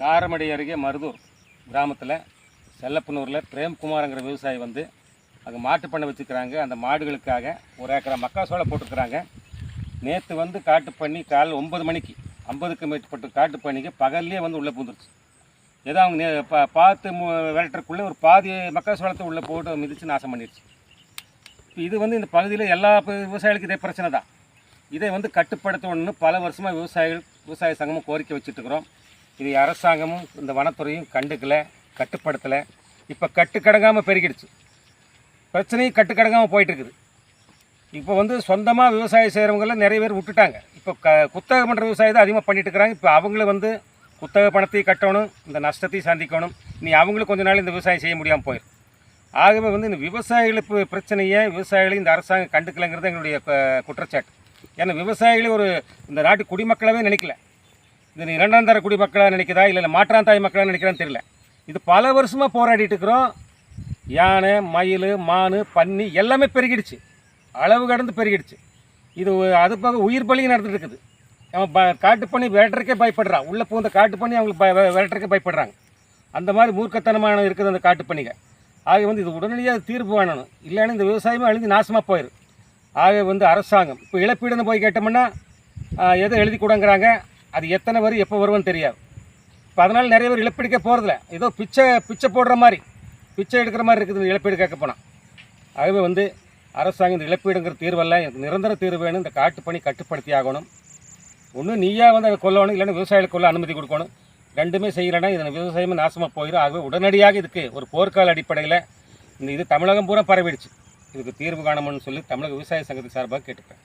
காரமடை அருகே மருதூர் கிராமத்தில் செல்லப்பனூரில் பிரேம்குமாருங்கிற விவசாயி வந்து அங்கே மாட்டு பண்ணை வச்சுக்கிறாங்க. அந்த மாடுகளுக்காக ஒரு ஏக்கரா மக்காசோளை போட்டுருக்குறாங்க. நேற்று வந்து காட்டு பண்ணி காலைல ஒன்பது மணிக்கு ஐம்பதுக்கு மேற்பட்ட காட்டு பண்ணிக்கு பகல்லே வந்து உள்ளே பூந்துருச்சு. ஏதோ அவங்க நே- பா பார்த்து மு விரட்டுறக்குள்ளே ஒரு பாதி மக்காசோளத்தை உள்ளே போட்டு மிதித்து நாசம் பண்ணிடுச்சு இப்போ இது வந்து இந்த பகுதியில் எல்லா விவசாயிகளுக்கும் இதே பிரச்சனை தான் இதை வந்து கட்டுப்படுத்தணும்னு பல வருஷமாக விவசாயிகள் விவசாய சங்கமும் கோரிக்கை வச்சுட்டு இருக்கிறோம். இது அரசாங்கமும் இந்த வனத்துறையும் கண்டுக்கலை கட்டுப்படுத்தலை. இப்போ கட்டுக்கடங்காமல் பெருகிடுச்சு. பிரச்சனையும் கட்டுக்கடங்காமல் போயிட்டுருக்குது. இப்போ வந்து சொந்தமாக விவசாயம் செய்கிறவங்கள நிறைய பேர் விட்டுட்டாங்க. இப்போ க குத்தகை பண்ணுற விவசாயம் தான் அதிகமாக பண்ணிட்டு இருக்கிறாங்க. இப்போ அவங்கள வந்து குத்தக பணத்தையும் கட்டணும் இந்த நஷ்டத்தையும் சந்திக்கணும். நீ அவங்களும் கொஞ்ச நாள் இந்த விவசாயம் செய்ய முடியாமல் போயிடும் ஆகவே வந்து இந்த விவசாயிகளுக்கு பிரச்சனையை விவசாயிகளை இந்த அரசாங்கம் கண்டுக்கலைங்கிறது எங்களுடைய குற்றச்சாட்டு. ஏன்னா விவசாயிகளை ஒரு இந்த நாட்டு குடிமக்களாகவே நினைக்கல. இது இரண்டாம் தர குடிமக்களாக நினைக்கிறதா இல்லை இல்லை தாய் மக்களாக நினைக்கிறான்னு தெரியல. இது பல வருஷமாக போராடிட்டு இருக்கிறோம். யானை மயில் மான் பன்னி எல்லாமே பெருகிடுச்சு. அளவு கடந்து பெருகிடுச்சு. இது அது போக உயிர் பலியும் நடந்துட்டு இருக்குது. அவன் ப காட்டு பண்ணி விரட்டுறக்கே பயப்படுறான் உள்ளே பூந்த காட்டு பண்ணி அவங்களுக்கு பய விரட்டுறக்கே பயப்படுறாங்க. அந்த மாதிரி மூர்க்கத்தனமான இருக்குது அந்த காட்டு பண்ணிங்க ஆக வந்து இது உடனடியாக தீர்ப்பு வேணணும் இல்லைன்னா இந்த விவசாயமே அழிஞ்சு நாசமாக போயிடும் ஆக வந்து அரசாங்கம் இப்போ இழப்பீடுன்னு போய் கேட்டோம்னா எதை எழுதி கொடுங்கிறாங்க? அது எத்தனை வரும் எப்போ வருவோன்னு தெரியாது. இப்போ அதனால் நிறைய பேர் இழப்பீடுக்கே போகிறதில்ல ஏதோ பிச்சை பிச்சை போடுற மாதிரி பிச்சை எடுக்கிற மாதிரி இருக்குது இழப்பீடு கேட்க போனால் ஆகவே வந்து அரசாங்கம் இந்த இழப்பீடுங்கிற தீர்வல்ல எனக்கு நிரந்தர தீர்வு வேணும் இந்த காட்டு பணி கட்டுப்படுத்தி ஆகணும். ஒன்று நீயா வந்து அதை கொல்லணும் இல்லைன்னா விவசாயிகளுக்கு கொள்ள அனுமதி கொடுக்கணும். ரெண்டுமே செய்யலைன்னா இதன் விவசாயமே நாசமாக போயிடும் ஆகவே உடனடியாக இதுக்கு ஒரு போர்க்கால அடிப்படையில் இந்த இது தமிழகம் பூரா பரவிடுச்சு. இதுக்கு தீர்வு காணணும்னு சொல்லி தமிழக விவசாய சங்கத்தின் சார்பாக கேட்டுப்பேன்